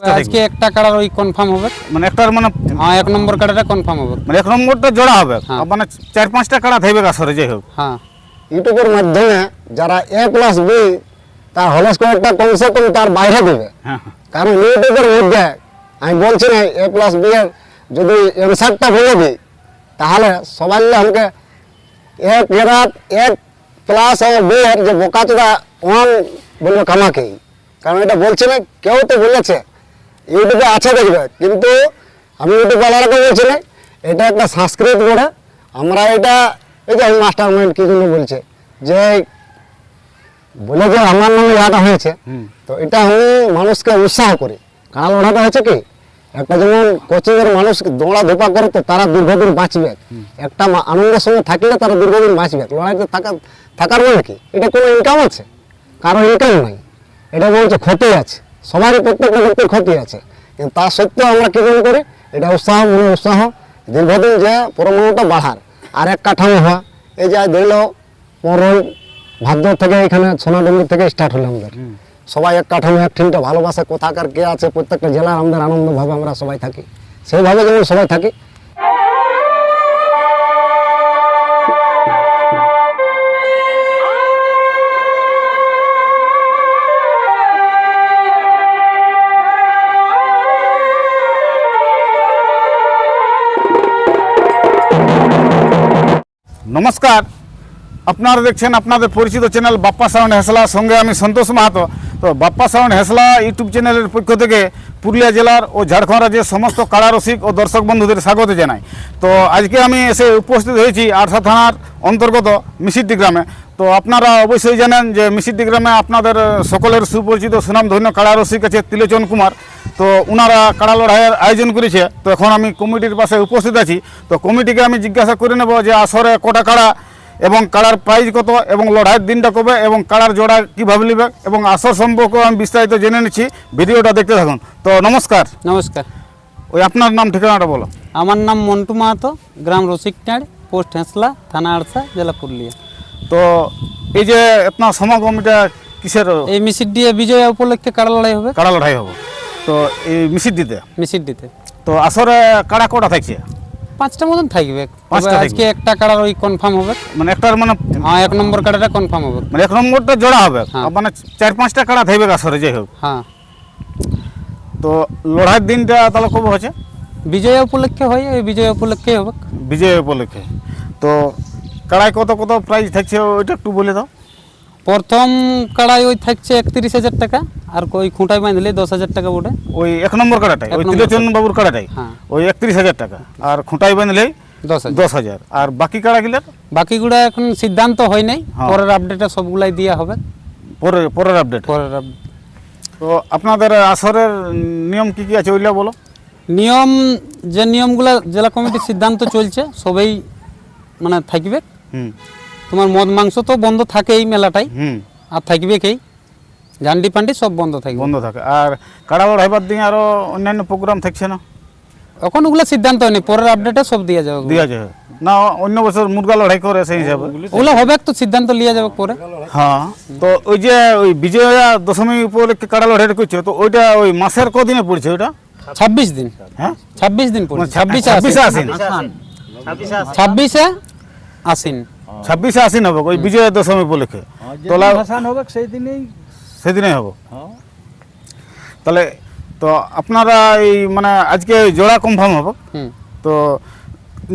আজকে একটা কাড়ার ওই কনফার্ম হবে। মানে একটার মানে হ্যাঁ এক নম্বর কাড়াটা কনফার্ম হবে। মানে এক নম্বরটা জোড়া হবে। হ্যাঁ। মানে চার পাঁচটা কাড়া থাকবে আসরে যাই হোক। হ্যাঁ। ইউটিউবের মাধ্যমে যারা এ প্লাস বি তার হলস কয়েকটা কমসে কম তার বাইরে দেবে। হ্যাঁ হ্যাঁ। কারণ ইউটিউবের মধ্যে আমি বলছি না এ প্লাস বি এর যদি এনসারটা বলে দিই তাহলে সবাই আমাকে এক এরাত এক প্লাস আর বি এর যে বোকাচোদা ওয়ান বলবে কামাকেই কারণ এটা বলছে না কেউ তো বলেছে। ইউটিউবে আছে দেখবে কিন্তু আমি ইউটিউব আলাদাকে বলছি না? এটা একটা সংস্কৃত বলে আমরা এটা এই যে মাস্টার মাইন্ড কি জন্য বলছে যে বলে যে আমার নামে লড়াটা হয়েছে তো এটা আমি মানুষকে উৎসাহ করি। কারণ লড়াটা হয়েছে কি একটা যেমন কোচিংয়ের মানুষ দৌড়া ধোপা করে তো তারা দীর্ঘদিন বাঁচবে। একটা আনন্দের সঙ্গে থাকলে তারা দীর্ঘদিন বাঁচবে। লড়াইতে থাকা থাকার মানে কি? এটা কোনো ইনকাম আছে? কারও ইনকাম নাই। এটা বলছে ক্ষতি আছে। সবারই প্রত্যেকটা ব্যক্তির ক্ষতি আছে। কিন্তু তা সত্ত্বেও আমরা কী মনে করি? এটা উৎসাহ মনে উৎসাহ। দীর্ঘদিন যে পরমাণুটা বাড়ার আর এক কাঠামো হওয়া এই যে ধরল পনেরোই ভাদ্র থেকে এখানে সোনাডুঙ্গি থেকে স্টার্ট হলো আমাদের। সবাই এক কাঠামো এক ঠিনটা ভালোবাসে কোথাকার কে আছে প্রত্যেকটা জেলার আমাদের আনন্দভাবে আমরা সবাই থাকি। সেইভাবে যেমন সবাই থাকি নমস্কার আপনারা দেখছেন আপনাদের পরিচিত চ্যানেল বাপ্পা সাউন্ড হেসলা সঙ্গে আমি সন্তোষ মাহাতো তো বাপ্পা সাউন্ড হেসলা ইউটিউব চ্যানেলের পক্ষ থেকে পুরুলিয়া জেলার ও ঝাড়খণ্ড রাজ্যের সমস্ত কাড়া রসিক ও দর্শক বন্ধুদের স্বাগত জানাই। তো আজকে আমি এসে উপস্থিত হয়েছি আরসা থানার অন্তর্গত মিসিড্ডি গ্রামে। তো আপনারা অবশ্যই জানেন যে মিসিড্ডি গ্রামে আপনাদের সকলের সুপরিচিত সুনামধন্য কাড়া রসিক আছে তিলোচন কুমার। তো ওনারা কাড়া লড়াইয়ের আয়োজন করেছে। তো এখন আমি কমিটির পাশে উপস্থিত আছি। তো কমিটিকে আমি জিজ্ঞাসা করে নেব যে আসরে কটা কাড়া এবং কাড়ার প্রাইজ কত এবং লড়াইয়ের দিনটা কবে এবং কাড়ার জোড়া কীভাবে নেবে এবং আসর সম্পর্কে আমি বিস্তারিত জেনে নিচ্ছি। ভিডিওটা দেখতে থাকুন। তো নমস্কার। নমস্কার। ওই আপনার নাম ঠিকানাটা বলো। আমার নাম মন্টু মাহাতো গ্রাম রসিকটাঁড় পোস্ট হেঁসলা থানা আড়সা জেলা পুরুলিয়া। তো এই যে আপনার সমাগম এটা কিসের? এই মিসিড্ডিয়ে বিজয়া উপলক্ষে কাড়া লড়াই হবে? কাড়া লড়াই হবে? তো এই মিশির দিতে? মিসিড্ডিতে তো আসরে কাড়া কটা থাকছে? পাঁচটা মতন থাকবে। পাঁচটা আজকে একটা কাড়ার ওই কনফার্ম হবে। মানে একটার মানে হ্যাঁ এক নম্বর কাড়াটা কনফার্ম হবে। মানে এক নম্বরটা জোড়া হবে। হ্যাঁ। মানে চার পাঁচটা কাড়া থাকবে আসরে যাই হোক। হ্যাঁ। তো লড়াইয়ের দিনটা তাহলে কবে হচ্ছে বিজয়া উপলক্ষে হয় ওই বিজয় উপলক্ষেই হবে। বিজয় উপলক্ষে। তো কাড়ায় কত কত প্রাইজ থাকছে ওইটা একটু বলে দাও। প্রথম কাড়াই ওই থাকছে একত্রিশ হাজার টাকা আর ওই খুঁটায় বাঁধলে দশ হাজার টাকা ওটা ওই এক নম্বর কাড়াটাই ওই ত্রিলোচন বাবুর কাড়াটাই হ্যাঁ। ওই একত্রিশ হাজার টাকা আর খুঁটাই বাঁধলেই দশ হাজার। আর বাকি কাড়াগুলার? বাকিগুলা এখন সিদ্ধান্ত হয় নাই হ্যাঁ। পরের আপডেটে সবগুলাই দেওয়া হবে। পরের পরের আপডেট পরের update। তো আপনাদের আসরের নিয়ম কি কি আছে ওইগুলা বলো? নিয়ম যে নিয়মগুলো জেলা কমিটির সিদ্ধান্ত চলছে সবাই মানে থাকবে। হুম। তোমার মদ মাংস তো বন্ধ থাকে এই মেলাটাই। হুম। আর থাকবে কেই? জান্ডি পান্ডি সব বন্ধ থাকে। বন্ধ থাকে। আর কাড়া লড়াইবার দিন আরও অন্যান্য প্রোগ্রাম থাকছে না? এখন ওগুলো সিদ্ধান্ত হয়নি। পরের আপডেটে সব দিয়ে যাবে। দিয়া যায় না অন্য বছর মুরগা লড়াই করে সেই হিসাবে। ওগুলো হবে তো সিদ্ধান্ত লিয়ে যাবে পরে। হ্যাঁ তো ওই যে ওই বিজয়া দশমী উপলক্ষে কাড়া লড়াইটা করছে তো ওইটা ওই মাসের কদিনে পড়ছে ওইটা? ছাব্বিশ দিন। হ্যাঁ? ছাব্বিশ দিন পড়ছে। ছাব্বিশে ছাব্বিশে আসিন। ছাব্বিশে আসিন। ছাব্বিশে আসিন হবে ওই বিজয়া দশমী উপলক্ষে। তোলা ভাসান হবে সেই দিনেই সেদিনে হবে তাহলে তো আপনারা এই মানে আজকে জোড়া কনফার্ম হবে হুম। তো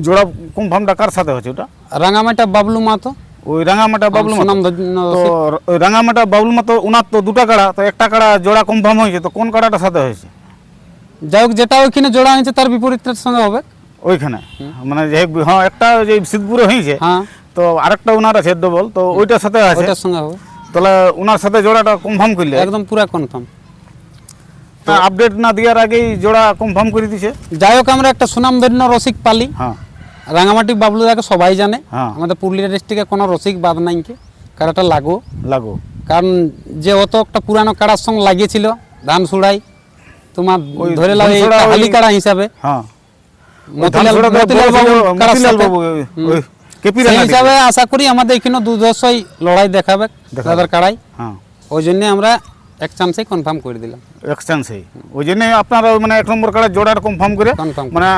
জোড়া কনফার্মটা কার সাথে হচ্ছে ওটা? রাঙামাটা বাবলু মাতো। ওই রাঙামাটা বাবলু মাতো। সুনামধন্য তো ওই রাঙামাটা বাবলু মাতো ওনার তো দুটা কাড়া তো একটা কাড়া জোড়া কনফার্ম হয়েছে তো কোন কাড়াটার সাথে হয়েছে? যাই হোক যেটা ওইখানে জোড়া হয়েছে তার বিপরীতের সঙ্গে হবে। ওইখানে। মানে যে হ্যাঁ একটা যে সিদ্ধপুরে হয়েছে হ্যাঁ। তো আরেকটা ওনার আছে ডবল তো ওইটার সাথে আছে। ওইটার সঙ্গে হবে। তাহলে ওনার সাথে জোড়াটা কনফার্ম করলে একদম পুরো কনফার্ম আপডেট না দেওয়ার আগেই জোড়া কনফার্ম করে দিছে? যাই হোক আমরা একটা সুনামধন্য রসিক পালি। হ্যাঁ। রাঙামাটি বাবলুদাকে সবাই জানে। হ্যাঁ। আমাদের পুরুলিয়া ডিস্ট্রিক্টে কোনো রসিক বাদ নাই কি। কারাটা লাগো। লাগো। কারণ যে অত একটা পুরানো কাড়ার সঙ্গে লাগিয়েছিল ধান সুড়াই তোমার ধরে লাও এই হালি কাড়া হিসাবে। হ্যাঁ। মতিলাল বাবু কাড়ার কেপি হিসাবে আশা করি আমাদের এখানে দুধর্ষই লড়াই দেখাবে। দাদার কাড়াই। হ্যাঁ। ওই জন্য আমরা এক চান্সেই কনফার্ম করে দিলাম। এক্সচেঞ্জেই ওই জন্য আপনারা মানে এক নম্বর জোড়াটা কনফার্ম করে মানে।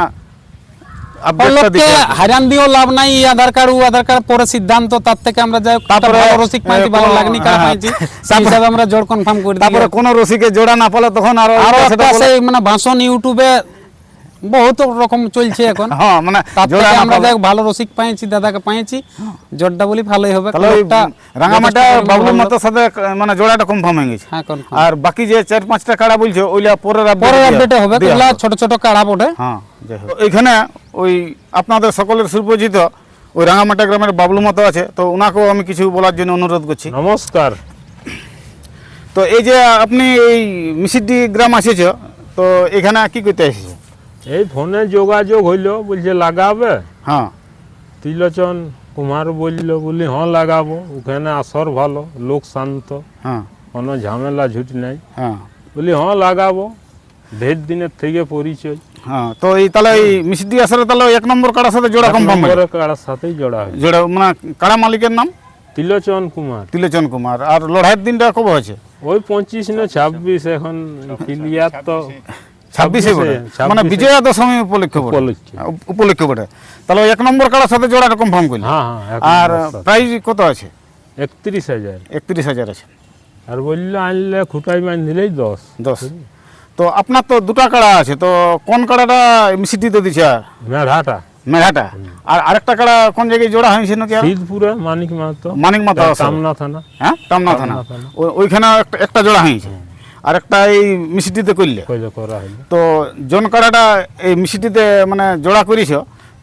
হারান লাভ নাই আধার কার্ড ও আধার কার্ড পরে সিদ্ধান্ত তার থেকে আমরা যাই হোক তারপরে, রসিক পাইছি ভালো লাগনি কারা হ্যাঁ, পাইছি সেই হিসাবে আমরা জোর কনফার্ম করে তারপরে কোনো রসিকে জোড়া না পেলে তখন আরও মানে ভাষণ ইউটিউবে বহুত রকম চলছে এখন। হ্যাঁ মানে জোড়া আমরা দেখ ভালো রসিক পাইছি দাদাকে পাইছি জোরটা বলি ভালোই হবে। রাঙামাটা যথেষ্ট পরিমাণে বাবলুর মতো সাথে মানে জোড়াটা কনফার্ম হয়ে গেছে। হ্যাঁ। আর বাকি যে চার পাঁচটা কাড়া বলছো ওইলা পরের পরের আপডেটে হবে ছোট ছোট কাড়া বটে। হ্যাঁ। এইখানে ওই আপনাদের সকলের সুপরিচিত ওই রাঙামাটা গ্রামের বাবলু মতো আছে তো ওনাকেও আমি কিছু বলার জন্য অনুরোধ করছি। নমস্কার। তো এই যে আপনি এই মিসিডি গ্রাম আসেছ তো এখানে কি করতে এসেছে? এই ফোনে যোগাযোগ হইল বলছে লাগাবে। হ্যাঁ। ত্রিলোচন কুমার বলল বলি হ্যাঁ লাগাবো। ওখানে আসর ভালো লোক শান্ত। হ্যাঁ। কোনো ঝামেলা ঝুট নাই। হ্যাঁ। বলি হ্যাঁ লাগাবো। ঢের দিনের থেকে পরিচয়। হ্যাঁ তো এই তাহলে এই মিসিডি আসলে তাহলে এক নম্বর কাড়ার সাথে জোড়া কনফার্ম নম্বরের কাড়ার সাথেই জোড়া হয় জোড়া মানে কাড়া মালিকের নাম? ত্রিলোচন কুমার। তিলোচন কুমার। আর লড়াইয়ের দিনটা কবে আছে ওই পঁচিশ না ছাব্বিশ এখন ক্লিয়ার তো। ছাব্বিশে বটে। মানে বিজয়া দশমী উপলক্ষে উপলক্ষে। উপ- বটে। তাহলে এক নম্বর কাড়ার সাথে জোড়াটা কনফার্ম করলি। হ্যাঁ হ্যাঁ আর প্রাইস কত আছে? একত্রিশ হাজার। একত্রিশ হাজার আছে। আর বলল আনলে খুঁটাই মান দিলেই দশ। দশ। তো আপনার তো দুটা কাড়া আছে তো কোন কাড়াটা মিসিডিতে দিছে? মেঘাটা মেঘাটা আর আরেকটা কাড়া কোন জায়গায় জোড়া হয়েছে নাকি আর? শীতপুরে মানিক মাহাতো। মানিক মাথা কামনা থানা। হ্যাঁ টামনা থানা। টামনা ওইখানে একটা- একটা জোড়া হয়েছে। আর একটা এই মিসিডিতে করলে তো জন কাড়াটা এই মিসিডিতে মানে জোড়া করেছ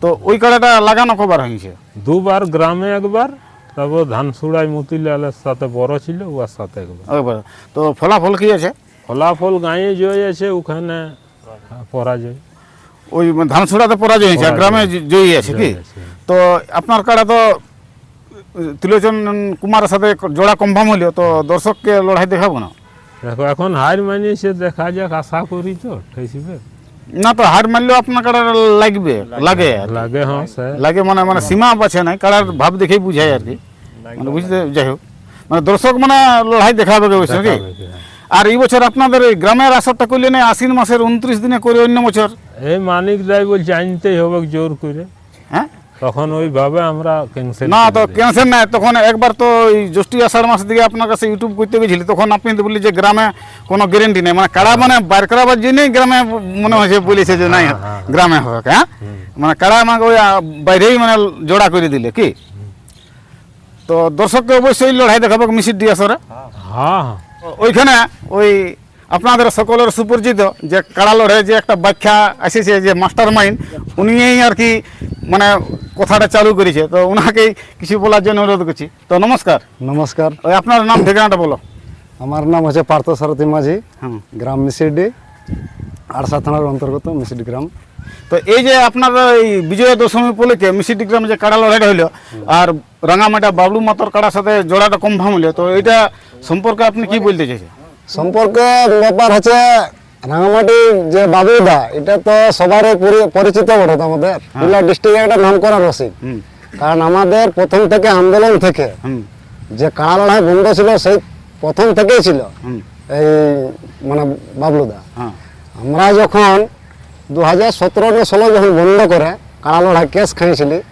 তো ওই কাড়াটা লাগানো কবার হয়েছে দুবার গ্রামে একবার তারপর ধানসুড়াই মতিলালের সাথে বড় ছিল ওর সাথে একবার। তো ফলাফল কি আছে? ফলাফল গাঁয়ে জয় আছে ওখানে পরাজয়। ওই ধানছড়াতে পরাজয় হয়েছে গ্রামে জয়ী আছে কি। তো আপনার কাড়া তো ত্রিলোচন কুমারের সাথে জোড়া কনফার্ম হলো তো দর্শককে লড়াই দেখাবো না? দেখো এখন হার মানিয়েছে দেখা যাক আশা করি তো ঠেসিবে না তো হার মারলেও আপনার কাড়া লাগবে লাগে আর লাগে হ্যাঁ লাগে মানে মানে সীমা আছে নাই কাড়ার ভাব দেখেই বুঝায় আর কি। মানে বুঝতে যাই হোক। মানে দর্শক মানে লড়াই দেখাবে কে বুঝছ কি? দেখাবে কি, হ্যাঁ। আর এই বছর আপনাদের এই গ্রামের আসরটা করলে না আশ্বিন মাসের উনত্রিশ দিনে করে অন্য বছর। এই মানিক দায় বলছে আনতেই হবে জোর করে। হ্যাঁ তখন ওইভাবে আমরা ক্যান্সেল না তো ক্যান্সেল নাই। তখন একবার তো এই জ্যৈষ্ঠী আষাঢ় মাস দিকে আপনার কাছে ইউটিউব করতে গেছিলি তখন আপনি তো বললি যে গ্রামে কোনো গ্যারেন্টি নেই। মানে কাড়া মানে বার করাবার জন্যই গ্রামে মনে হয়েছে বলেছে যে নাই গ্রামে হবে হ্যাঁ? মানে কাড়া আমাকে ওই বাইরেই মানে জোড়া করে দিলে কি? তো দর্শককে অবশ্যই লড়াই দেখাবো মিশির দিয়ে আসরে। হ্যাঁ হ্যাঁ। ওইখানে ওই আপনাদের সকলের সুপরিচিত যে কাড়া লড়াই যে একটা ব্যাখ্যা এসেছে যে মাস্টার মাইন্ড উনিই আর কি মানে কথাটা চালু করেছে। তো ওনাকেই কিছু বলার জন্য অনুরোধ করছি। তো নমস্কার। নমস্কার। ওই আপনার নাম ঠিকানাটা বলো। আমার নাম হচ্ছে পার্থ সারথী মাঝি। হ্যাঁ গ্রাম মিসিডি আড়সা থানার অন্তর্গত মিসিডি গ্রাম। তো এই যে আপনার এই বিজয়া দশমী উপলক্ষে মিসিডি গ্রামে যে কাড়া লড়াইটা হইল আর রাঙামাটা বাবলু মাতর কাড়ার সাথে জোড়াটা কনফার্ম হইল তো এটা সম্পর্কে আপনি কি বলতে চাইছেন? সম্পর্কে ব্যাপার হচ্ছে রাঙামাটি যে বাবুদা এটা তো সবারই পরি- পরিচিত বটে আমাদের। পুরুলিয়া ডিস্ট্রিক্টে একটা নাম করা রসিক। কারণ আমাদের প্রথম থেকে আন্দোলন থেকে যে কাড়া লড়াই বন্ধ ছিল সেই প্রথম থেকেই ছিল। এই মানে বাবলুদা। হ্যাঁ। আমরা যখন দু হাজার সতেরো না ষোলো যখন বন্ধ করে কাড়া লড়াই কেস খাইছিলি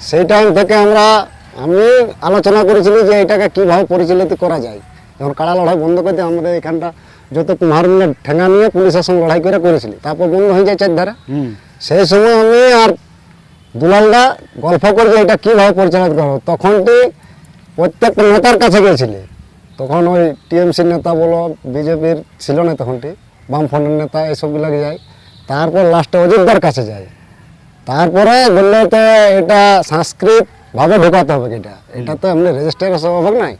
সেই টাইম থেকে আমরা আমি আলোচনা করেছিলি যে এটাকে কীভাবে পরিচালিত করা যায়। যখন কাড়া লড়াই বন্ধ করে দিয়ে আমরা এখানটা যত কুমার মিলে ঠেঙ্গা নিয়ে পুলিশের সঙ্গে লড়াই করে করেছিলি তারপর বন্ধ হয়ে যায় চারধারে। সেই সময় আমি আর দুলালদা গল্প করে যে এটা কীভাবে পরিচালিত করব তখনটি প্রত্যেক নেতার কাছে গেছিলি। তখন ওই টিএমসি নেতা বলো বিজেপির ছিল না তখনটি বামফ্রন্টের নেতা এসবগুলোকে যায়। তারপর লাস্টে অযোধ্যার কাছে যায়। তারপরে বলল তো এটা সংস্কৃত ভাবে ঢোকাতে হবে এটা। এটা তো এমনি রেজিস্ট্রেশন হবে নাই।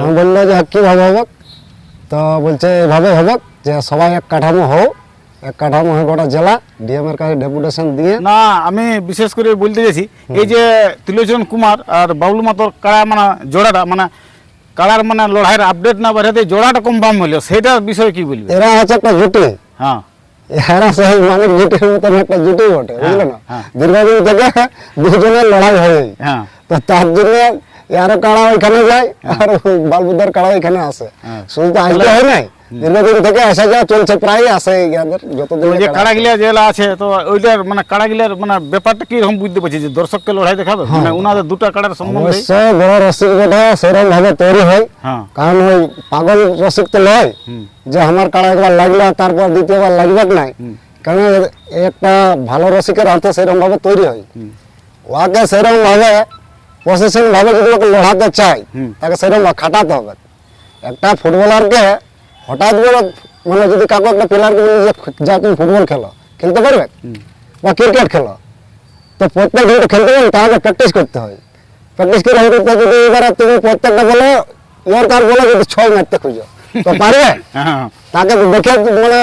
আমি বলল যে কীভাবে হবে তো বলছে এভাবে হবে যে সবাই এক কাঠামো হোক এক কাঠামো হয়ে গোটা জেলা ডিএমের কাছে ডেপুটেশন দিয়ে না আমি বিশেষ করে বলতে চাইছি এই যে ত্রিলোচন কুমার আর বাবলু মাতর কাড়া মানে জোড়াটা মানে কাড়ার মানে লড়াইয়ের আপডেট না বাড়াতে জোড়াটা কনফার্ম হইল সেটার বিষয়ে কি বলবে? এরা হচ্ছে একটা জুটি। হ্যাঁ। এরা সেই মানে জুটির মতন একটা জুটি বটে বুঝলে না? হ্যাঁ। দীর্ঘদিন থেকে দুজনের লড়াই হয় হ্যাঁ। তো তার জন্য আরও কাড়া ওইখানে যায় আর বালবুদার কাড়া ওইখানে আসে হ্যাঁ। শুধু তো আজকে হয় নাই? দীর্ঘদিন থেকে আসা যাওয়া চলছে প্রায় আসে ইয়াদের যতদিন যে কাড়াগিলা যেগুলা আছে তো ওইটার মানে কাড়াগিলার মানে ব্যাপারটা কি রকম বুঝতে পারছি যে দর্শককে লড়াই দেখাবে? মানে উনাদের দুটা কাড়ার সম্বন্ধে? অবশ্যই বড় রসিকতা সেরকম ভাবে তৈরি হয়। হ্যাঁ। কারণ ওই পাগল রসিক তো নয় যে আমার কাড়া একবার লাগল তারপর দ্বিতীয়বার লাগবে নাই? কারণ একটা ভালো রসিকের হাতে সেরকম ভাবে তৈরি হয়। ওকে সেরকম ভাবে ভাবে যদি লড়াতে চাই তাকে সেরকম খাটাতে হবে। একটা ফুটবলারকে হঠাৎ করে মানে যদি কাকু একটা প্লেয়ারকে বলি যে যা তুমি ফুটবল খেলো খেলতে পারবে? বা ক্রিকেট খেলো। তো প্রত্যেক দিন তো খেলতে গেলে তাহলে প্র্যাকটিস করতে হয়। প্র্যাকটিস করে হয়তো যদি এবারে তুমি প্রত্যেকটা বলে ওর তার বলে যদি ছয় মারতে খুঁজো তো পারবে? হ্যাঁ। তাকে দেখে মানে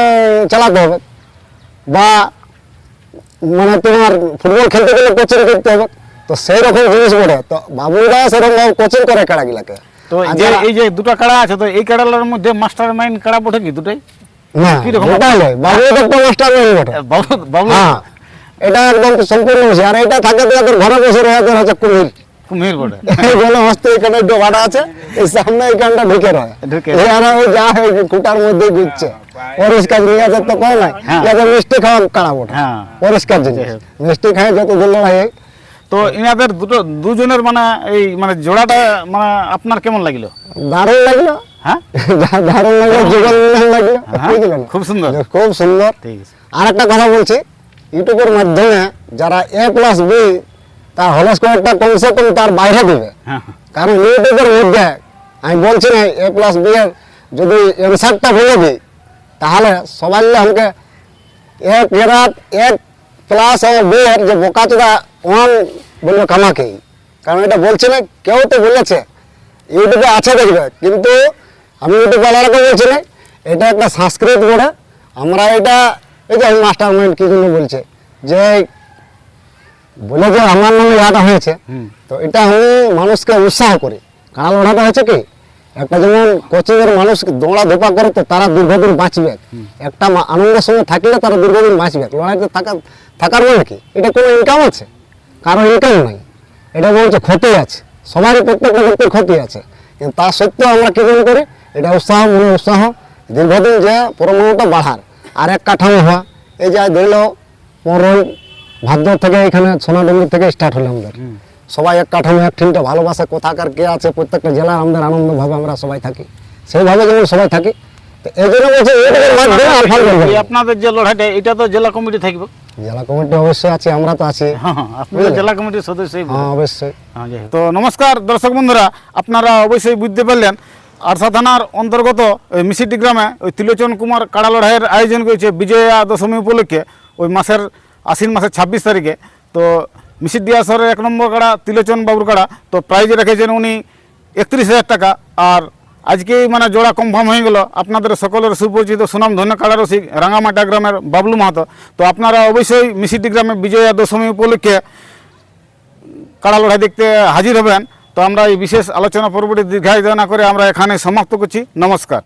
চালাতে হবে। বা মানে তোমার ফুটবল খেলতে গেলে কোচিং করতে হবে। তো সেই রকম জিনিস বলে তো বাবুরা সেরকম কোচিং করে কাড়াগুলাকে। তো যে এই যে দুটা কাড়া আছে তো এই কাড়ালার মধ্যে মাস্টার মাইন্ড কাড়া বটে কি দুটাই? না কীরকম? নয়। বাবু একটা মাস্টার মাইন্ড বটে বাবু বাবু হ্যাঁ। এটা একদম সম্পূর্ণ হচ্ছে আর এটা থাকে তো ঘরে বসে রয়ে এদের হচ্ছে কুমির। কুমির বটে। এই বলে হস্তে এখানে ডোবাটা আছে এই সামনে এখানটা ঢুকে রয়। ঢুকে। এই আর ওই যা মধ্যে ঘুরছে। পরিষ্কার নিয়ে যাতে কয় নাই? হ্যাঁ। যাতে মিষ্টি খাওয়া কাড়া বটে। হ্যাঁ। পরিষ্কার জিনিস। মিষ্টি খায় যত হয় তো ইনাদের দুটো দুজনের মানে এই মানে জোড়াটা মানে আপনার কেমন লাগল? দারুণ লাগল। হ্যাঁ? দারুণ লাগল জীবন লাগল। হ্যাঁ, না? খুব সুন্দর। খুব সুন্দর। ঠিক আছে। আর একটা কথা বলছি ইউটিউবের মাধ্যমে যারা এ প্লাস বি তার কমসে কম তার বাইরে দিবে। হ্যাঁ কারণ ইউটিউবের মধ্যে আমি বলছি না এ প্লাস বি এর যদি অ্যান্সারটা বলে দিই তাহলে সবাই আমাকে এক এরাত এক প্লাস আর বি এর যে ওয়ান বলবে কামাকেই কারণ এটা বলছে না কেউ তো বলেছে। ইউটিউবে আছে দেখবে কিন্তু আমি ইউটিউব আলাদাকে বলছি না এটা একটা সংস্কৃত বলে আমরা এটা এই যে মাস্টার মাইন্ড কি জন্য বলছে যে বলে যে আমার নামে ইহাটা হয়েছে তো এটা আমি মানুষকে উৎসাহ করি। কারণ ওটাটা হয়েছে কি একটা যেমন কোচিংয়ের মানুষ দৌড়া ধোপা করে তো তারা দীর্ঘদিন বাঁচবে। একটা আনন্দের সঙ্গে থাকলে তারা দীর্ঘদিন বাঁচবে। লড়াইতে থাকা থাকার মানে কি? এটা কোনো ইনকাম আছে? কারও ইনকাম নাই এটা বলছে ক্ষতি আছে। সবারই প্রত্যেকটা ব্যক্তির ক্ষতি আছে। কিন্তু তা সত্ত্বেও আমরা কি মনে করি? এটা উৎসাহ মনে উৎসাহ। দীর্ঘদিন যে পরমাণুটা বাড়ার আর এক কাঠামো হওয়া এই যে ধরল পনেরোই ভাদ্র থেকে এখানে সোনাডুঙ্গি থেকে স্টার্ট হলো আমাদের। সবাই এক কাঠামো এক ঠিনটা ভালোবাসা কোথাকার কে আছে প্রত্যেকটা জেলার আমাদের আনন্দভাবে আমরা সবাই থাকি। সেইভাবে যেমন সবাই থাকি তো এই জন্য বলছি আপনাদের যে লড়াইটা এটা তো জেলা কমিটি থাকবে। জেলা কমিটি অবশ্যই আছে আমরা তো আছি। হ্যাঁ হ্যাঁ, জেলা কমিটির সদস্যই হ্যাঁ অবশ্যই। হ্যাঁ, তো নমস্কার দর্শক বন্ধুরা আপনারা অবশ্যই বুঝতে পারলেন আরসা থানার অন্তর্গত ওই মিসিটি গ্রামে ওই ত্রিলোচন কুমার কাড়া লড়াইয়ের আয়োজন করেছে বিজয়া দশমী উপলক্ষে ওই মাসের আশ্বিন মাসের ছাব্বিশ তারিখে। তো মিসির দিয়াসরের এক নম্বর কাড়া ত্রিলোচন বাবুর কাড়া তো প্রাইজে রেখেছেন উনি একত্রিশ হাজার টাকা আর আজকেই মানে জোড়া কনফার্ম হয়ে গেল। আপনাদের সকলের সুপরিচিত সুনাম ধন্য কাড়ারসিক রাঙামাটা গ্রামের বাবলু মাহাতো। তো আপনারা অবশ্যই মিশিটি গ্রামে বিজয়া দশমী উপলক্ষে কাড়া লড়াই দেখতে হাজির হবেন। তো আমরা এই বিশেষ আলোচনা পর্বটি দীর্ঘায়িত না করে আমরা এখানে সমাপ্ত করছি। নমস্কার।